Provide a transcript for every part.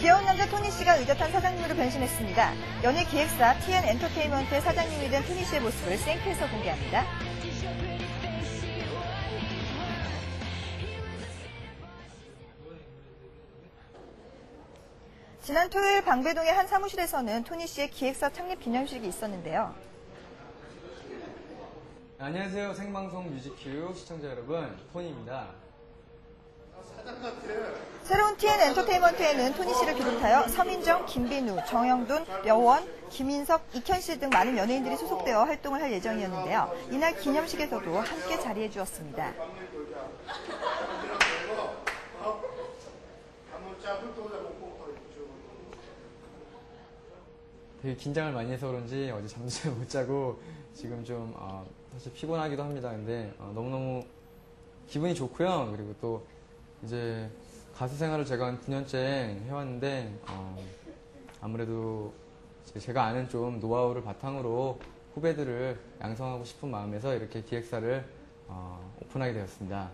귀여운 남자 토니 씨가 의젓한 사장님으로 변신했습니다. 연예 기획사 TN 엔터테인먼트의 사장님이 된 토니 씨의 모습을 생크에서 공개합니다. 지난 토요일 방배동의 한 사무실에서는 토니 씨의 기획사 창립 기념식이 있었는데요. 안녕하세요. 생방송 뮤직큐 시청자 여러분, 토니입니다. 새로운 TN 엔터테인먼트에는 토니 씨를 비롯하여 서민정, 김빈우, 정영돈, 려원, 김인석, 이현 씨등 많은 연예인들이 소속되어 활동을 할 예정이었는데요. 이날 기념식에서도 함께 자리해 주었습니다. 되게 긴장을 많이 해서 그런지 어제 잠도 잘 못 자고 지금 좀 어, 사실 피곤하기도 합니다. 근데 어, 너무너무 기분이 좋고요. 그리고 또 이제 가수 생활을 제가 한 9년째 해왔는데 어, 아무래도 제가 아는 좀 노하우를 바탕으로 후배들을 양성하고 싶은 마음에서 이렇게 기획사를 어, 오픈하게 되었습니다.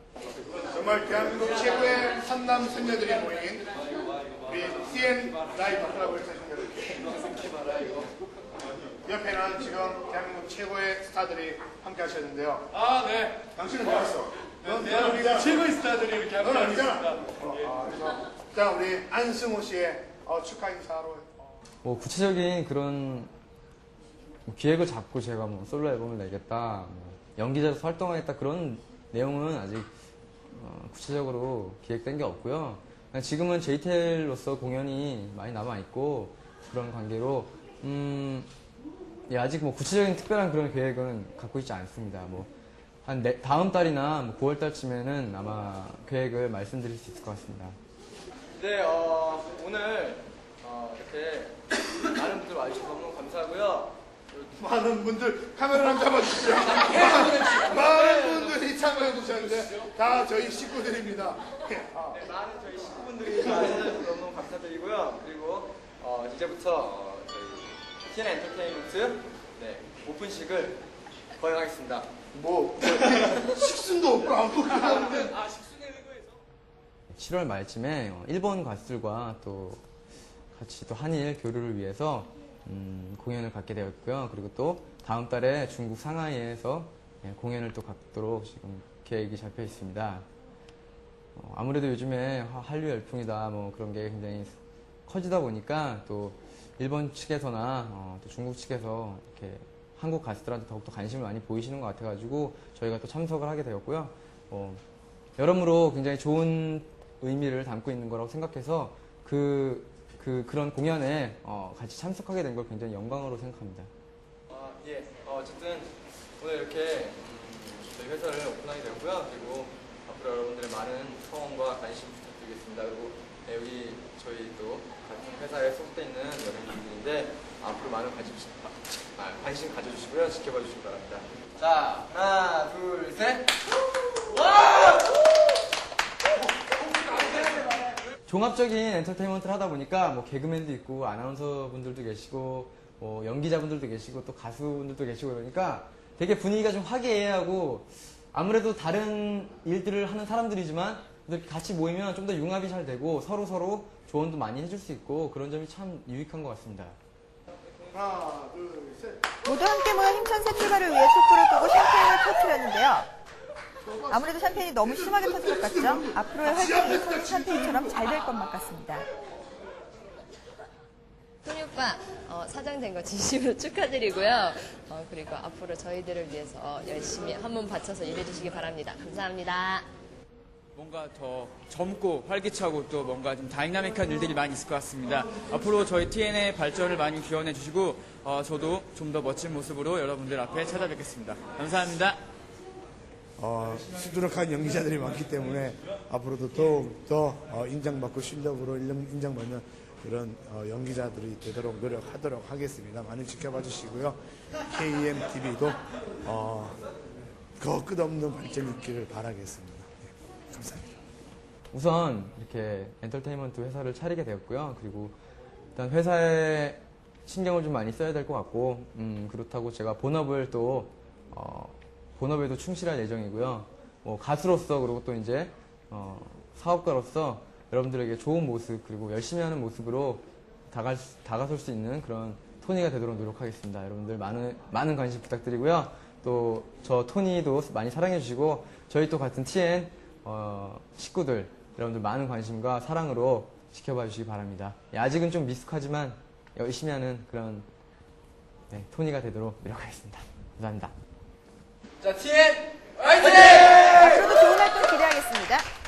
정말 대한민국 최고의 산남 선녀들이 모인 우리 CN 라이브 클럽을 사신여러분 옆에는 지금 대한민국 최고의 스타들이 함께 하셨는데요 아, 네. 당신은 뭐 했어? 넌 아니잖아. 최고의 스타들이 이렇게 함께 하겠습니다. 어, 아, 그래서 자 우리 안승호 씨의 어, 축하 인사로 뭐 구체적인 그런 뭐 기획을 잡고 제가 뭐 솔로 앨범을 내겠다, 뭐 연기자로서 활동하겠다 그런 내용은 아직 어, 구체적으로 기획된 게 없고요. 그냥 지금은 JTL로서 공연이 많이 남아 있고 그런 관계로 음, 예, 아직 뭐 구체적인 특별한 그런 계획은 갖고 있지 않습니다. 뭐 한 다음 달이나 뭐 9월 달쯤에는 아마 계획을 말씀드릴 수 있을 것 같습니다. 네, 어, 오늘 어, 이렇게 많은 분들 와주셔서 너무 감사하고요. 많은 분들 카메라 좀 잡아주시죠 많은 분들이 참여해 주셨는데 다 저희 식구들입니다 아, 네, 많은 저희 식구분들이 와주셔서 너무 감사드리고요. 그리고 어, 이제부터 어, 저희 TN 엔터테인먼트 네, 오픈식을 거행하겠습니다. 뭐 식순도 없고 아무것도 없는데 7월 말쯤에 어, 일본 가수들과 또 같이 또 한일 교류를 위해서 음, 공연을 갖게 되었고요. 그리고 또 다음 달에 중국 상하이에서 예, 공연을 또 갖도록 지금 계획이 잡혀 있습니다. 어, 아무래도 요즘에 하- 한류 열풍이다 뭐 그런 게 굉장히 커지다 보니까 또 일본 측에서나 어, 또 중국 측에서 이렇게 한국 가수들한테 더욱더 관심을 많이 보이시는 것 같아가지고 저희가 또 참석을 하게 되었고요. 어, 여러모로 굉장히 좋은 의미를 담고 있는 거라고 생각해서 그, 그, 그런 공연에 어, 같이 참석하게 된 걸 굉장히 영광으로 생각합니다. 아, 예. 어, 어쨌든 오늘 이렇게 음, 저희 회사를 오픈하게 되었고요. 그리고 앞으로 여러분들의 많은 성원과 관심 부탁드리겠습니다. 그리고 네, 여기 저희 또 같은 회사에 소속돼 있는 연예인분들인데 앞으로 많은 관심, 아, 관심 가져주시고요. 지켜봐 주시기 바랍니다. 자, 하나, 둘, 셋. 종합적인 엔터테인먼트를 하다 보니까 뭐 개그맨도 있고 아나운서 분들도 계시고 뭐 연기자 분들도 계시고 또 가수 분들도 계시고 그러니까 되게 분위기가 좀 화기애애하고 아무래도 다른 일들을 하는 사람들이지만 같이 모이면 좀 더 융합이 잘 되고 서로 서로 조언도 많이 해줄 수 있고 그런 점이 참 유익한 것 같습니다. 하나 둘 셋 모두 함께 모여 힘찬 새 출발을 위해 촛불을 끄고 샴페인을 터트렸는데요. 아무래도 샴페인이 너무 심하게 터진 것 같죠? 앞으로의 활동이 토니 샴페인처럼 잘 될 것만 같습니다. 토니 오빠 어, 사장 된 거 진심으로 축하드리고요. 어, 그리고 앞으로 저희들을 위해서 열심히 한 몸 바쳐서 일해주시기 바랍니다. 감사합니다. 뭔가 더 젊고 활기차고 또 뭔가 좀 다이나믹한 일들이 많이 있을 것 같습니다. 앞으로 저희 TN의 발전을 많이 기원해 주시고 어, 저도 좀 더 멋진 모습으로 여러분들 앞에 찾아뵙겠습니다. 감사합니다. 어, 수두룩한 연기자들이 많기 때문에 앞으로도 더욱 더 어, 인정받고 실력으로 인정- 인정받는 그런 어, 연기자들이 되도록 노력하도록 하겠습니다. 많이 지켜봐 주시고요. KMTV도 어, 더 끝없는 발전이 있기를 바라겠습니다. 네, 감사합니다. 우선 이렇게 엔터테인먼트 회사를 차리게 되었고요. 그리고 일단 회사에 신경을 좀 많이 써야 될 것 같고, 음, 그렇다고 제가 본업을 또, 어, 본업에도 충실할 예정이고요. 뭐 가수로서 그리고 또 이제, 어, 사업가로서 여러분들에게 좋은 모습 그리고 열심히 하는 모습으로 다가, 다가설 수 있는 그런 토니가 되도록 노력하겠습니다. 여러분들 많은 많은 관심 부탁드리고요. 또 저 토니도 많이 사랑해 주시고 저희 또 같은 TN 어, 식구들 여러분들 많은 관심과 사랑으로 지켜봐 주시기 바랍니다. 예, 아직은 좀 미숙하지만 열심히 하는 그런 네, 토니가 되도록 노력하겠습니다. 감사합니다. 자, TN 화이팅! 앞으로도 좋은 활동 기대하겠습니다.